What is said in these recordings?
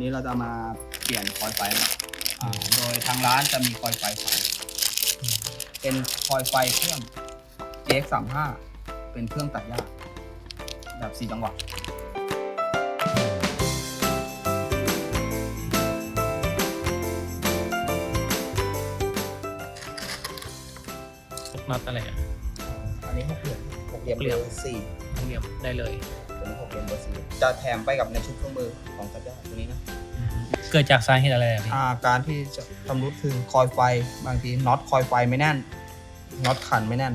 นี้เราจะมาเปลี่ยนคอยไฟนะอ่าโดยทางร้านจะมีคอยไฟขายเป็นคอยไฟเครื่อง JX35 เป็นเครื่องตัดหญ้าแบบสี่จังหวะพวกน็อตอะไรอะอันนี้หกเหลี่ยมหกเหลี่ยมหกเหลี่ยมบอร์สี่เหลี่ยมได้เลย ตัวนี้หกเหลี่ยมเบอร์สี่จะแถมไปกับในชุดเครื่องมือของตัดหญ้าตัวนี้นะเกิดจากสาเหตุอะไรอะพี่อ่าการที่จะชำรุดคือคอยไฟบางทีน็อตคอยไฟไม่แน่นน็อตขันไม่แน่น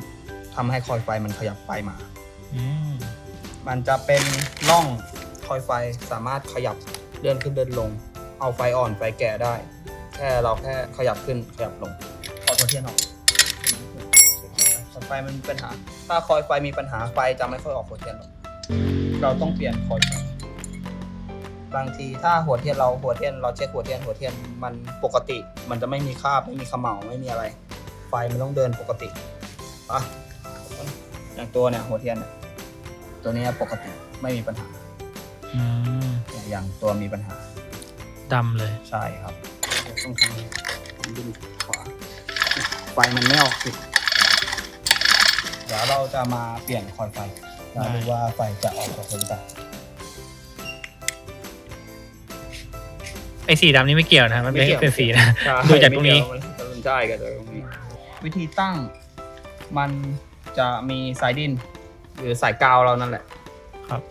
ทำให้คอยไฟมันขยับไปมา อืมมันจะเป็นร่องคอยไฟสามารถขยับเลื่อนขึ้นเลื่อนลง เอาไฟอ่อนไฟแก่ได้ แค่เราแค่ขยับขึ้นขยับลงถอดหัวเทียนออกคอยไฟมันมีปัญหา ถ้าคอยไฟมีปัญหาไฟจะไม่ค่อยออกหัวเทียนหรอก เราต้องเปลี่ยนคอยไฟบางทีถ้าหัวเทียนเราหัวเทียนเราเช็คหัวเทียนหัวเทียนมันปกติ มันจะไม่มีคราบไม่มีเขม่าไม่มีอะไร ไฟมันต้องเดินปกติอะอย่างตัวเนี่ยหัวเทียนเนี่ยตัวเนี้ยปกติไม่มีปัญหาอืมแต่อย่างตัวมีปัญหาดำเลยใช่ครับต้องทำดึงขวาไฟมันไม่ออกสิเดี๋ยวเราจะมาเปลี่ยนคอยไฟ มาดูว่าไฟจะออกกับหรือเปล่าไอ้สีดำนี่ไม่เกี่ยวนะมันเป็นเป็นสีนะดูจากตรงนี้ใช่กันจากตรงนี้ วิธีตั้งมันจะมีสายดิน หรือสายกาวเรานั่นแหละครับ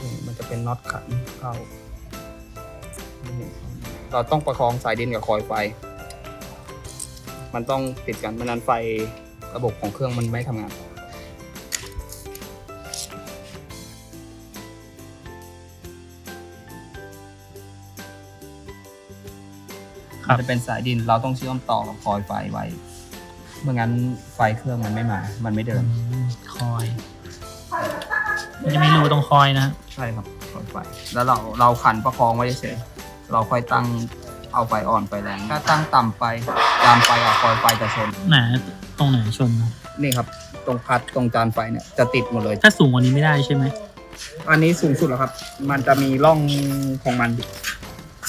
นี่มันจะเป็นน็อตขันเข้าเราต้องประคองสายดินกับคอยไฟ มันต้องติดกันไม่นั้นไฟระบบของเครื่องมันไม่ทำงาน ครับมันจะเป็นสายดินเราต้องเชื่อมต่อกับคอยไฟไว้เมื่องั้นไฟเครื่องมันไม่มา มันไม่เดินอืมคอย มันจะมีรูตรงคอยนะใช่ครับคอยไฟ แล้วเราเราขันประคองไว้เฉยๆเราค่อยตั้งเอาไฟอ่อนไฟแรงถ้าตั้งต่ำไปจานไฟกับคอยไฟจะชนไหนตรงไหนชนนะนี่ครับ ตรงพัดตรงจานไฟเนี่ยจะติดหมดเลย ถ้าสูงกว่านี้ไม่ได้ใช่ไหมอันนี้สูงสุดแล้วครับ มันจะมีร่องของมัน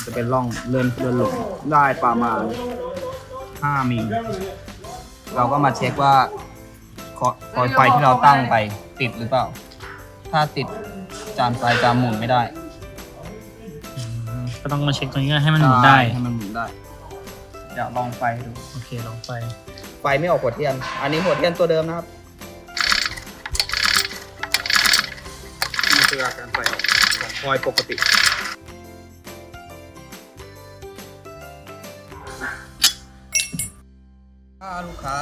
จะเป็นร่องเลื่อนเลื่อนลงได้ประมาณ 5มิลเราก็มาเช็คว่าคอคอยไฟที่เราตั้งไปติดหรือเปล่า ถ้าติดจานไฟจะหมุนไม่ได้อืมก็ต้องมาเช็คตรงนี้ให้มันหมุนได้ให้มันหมุนได้เดี๋ยวลองไฟดูโอเคลองไปไฟไม่ออกหัวเทียน อันนี้หัวเทียนตัวเดิมนะครับนี่คืออาการไฟออกของคอยปกติ ถ้าลูกค้า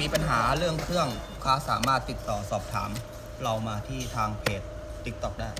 มีปัญหาเรื่องเครื่อง ลูกค้าสามารถติดต่อสอบถาม เรามาที่ทางเพจ TikTok ได้